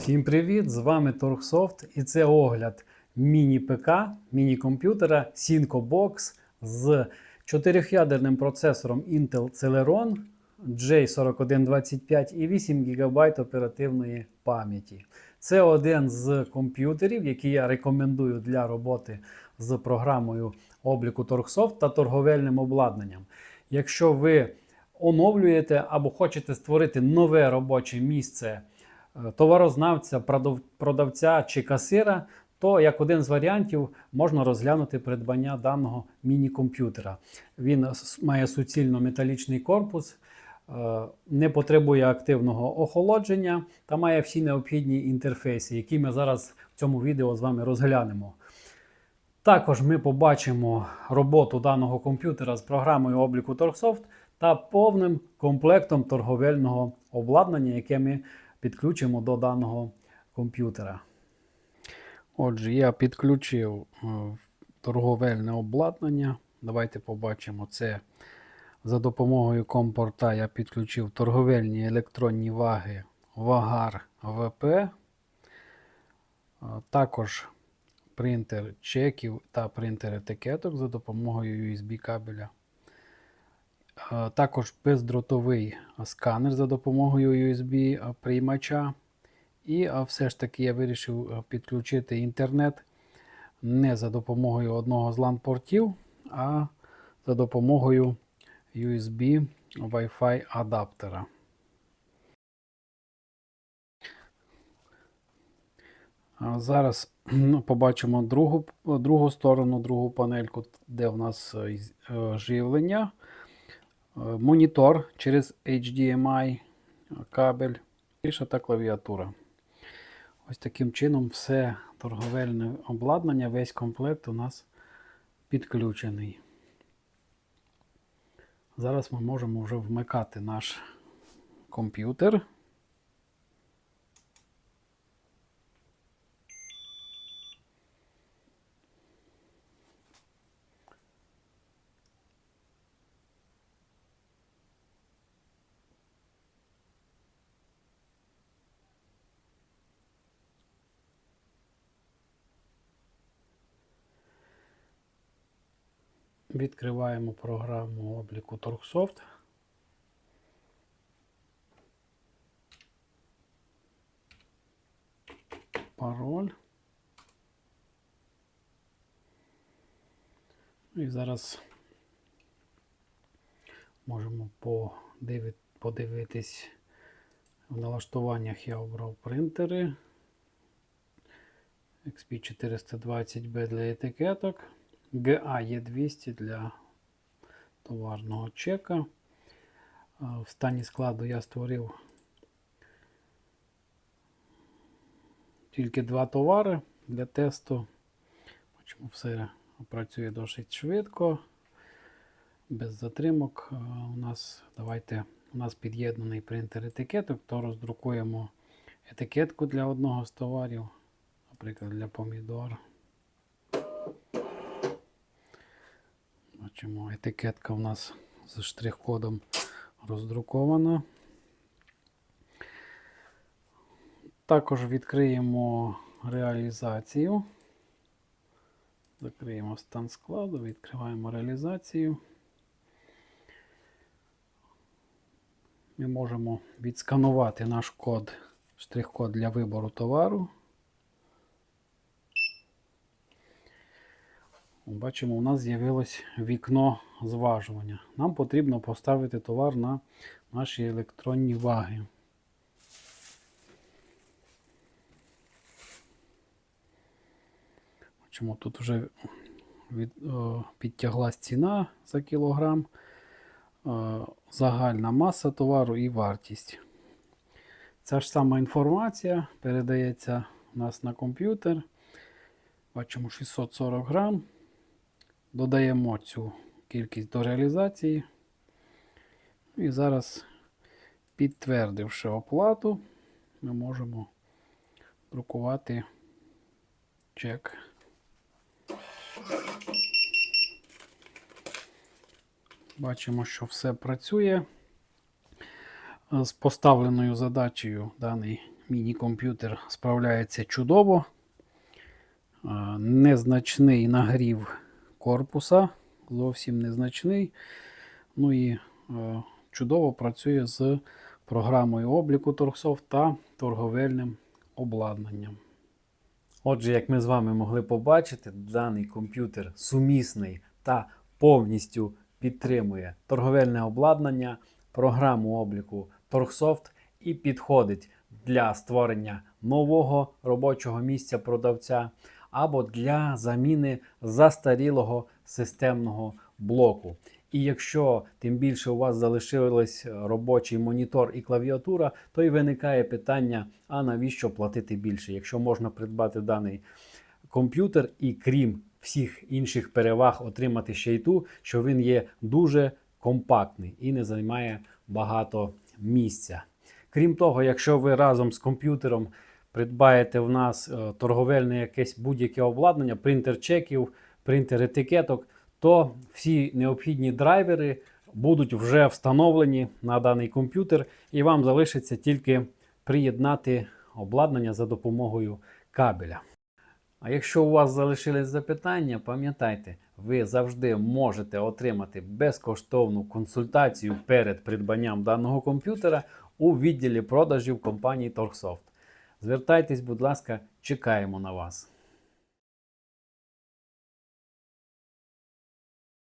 Всім привіт! З вами Торгсофт і це огляд міні-ПК, міні-комп'ютера Cinco Box з чотирьохядерним процесором Intel Celeron J4125 і 8 ГБ оперативної пам'яті. Це один з комп'ютерів, який я рекомендую для роботи з програмою обліку Торгсофт та торговельним обладнанням. Якщо ви оновлюєте або хочете створити нове робоче місце товарознавця, продавця чи касира, то як один з варіантів можна розглянути придбання даного міні-комп'ютера. Він має суцільно металічний корпус, е, не потребує активного охолодження та має всі необхідні інтерфейси, які ми зараз в цьому відео з вами розглянемо. Також ми побачимо роботу даного комп'ютера з програмою обліку Торгсофт та повним комплектом торговельного обладнання, яке ми підключимо до даного комп'ютера. Отже, я підключив е, торговельне обладнання. Давайте побачимо це. За допомогою компорта я підключив торговельні електронні ваги Вагар ВП. Е, Також принтер чеків та принтер етикеток за допомогою USB кабеля. Е, Також бездротовий сканер за допомогою USB приймача. І е, все ж таки я вирішив е, підключити інтернет не за допомогою одного з LAN-портів, а за допомогою USB Wi-Fi адаптера. Зараз ну, побачимо другу, другу сторону, другу панельку, де в нас е, е, живлення, Е, монітор через HDMI кабель, тиша та клавіатура. Ось таким чином все торговельне обладнання, весь комплект у нас підключений. Зараз ми можемо вже вмикати наш комп'ютер. Відкриваємо програму обліку Торгсофт. Пароль. І зараз можемо подивитись в налаштуваннях я обрав принтери. XP420B для етикеток. GA є 200 для товарного чека. В стані складу я створив тільки два товари для тесту. Все працює досить швидко, без затримок. У нас давайте у нас під'єднаний принтер етикеток, то роздрукуємо етикетку для одного з товарів, наприклад, для помідор. Бачимо, етикетка у нас з штрих-кодом роздрукована. Також відкриємо реалізацію. Закриємо стан складу, відкриваємо реалізацію. Ми можемо відсканувати наш код, штрих-код для вибору товару. Бачимо, у нас з'явилось вікно зважування. Нам потрібно поставити товар на наші електронні ваги. Бачимо, тут вже від, о, підтяглась ціна за кілограм, о, загальна маса товару і вартість. Ця ж сама інформація передається у нас на комп'ютер. Бачимо 640 грам. Додаємо цю кількість до реалізації. І зараз, підтвердивши оплату, ми можемо друкувати чек. Бачимо, що все працює. З поставленою задачею даний міні-комп'ютер справляється чудово. Незначний нагрів корпуса, зовсім незначний. Ну і е, чудово працює з програмою обліку Торгсофт та торговельним обладнанням. Отже, як ми з вами могли побачити, даний комп'ютер сумісний та повністю підтримує торговельне обладнання, програму обліку Торгсофт і підходить для створення нового робочого місця продавця або для заміни застарілого системного блоку. І якщо тим більше у вас залишились робочий монітор і клавіатура, то й виникає питання: а навіщо платити більше, якщо можна придбати даний комп'ютер і крім всіх інших переваг отримати ще й ту, що він є дуже компактний і не займає багато місця. Крім того, якщо ви разом з комп'ютером придбаєте в нас е, торговельне якесь будь-яке обладнання, принтер чеків, принтер етикеток, то всі необхідні драйвери будуть вже встановлені на даний комп'ютер, і вам залишиться тільки приєднати обладнання за допомогою кабеля. А якщо у вас залишились запитання, пам'ятайте, ви завжди можете отримати безкоштовну консультацію перед придбанням даного комп'ютера у відділі продажів компанії Торгсофт. Звертайтесь, будь ласка, чекаємо на вас.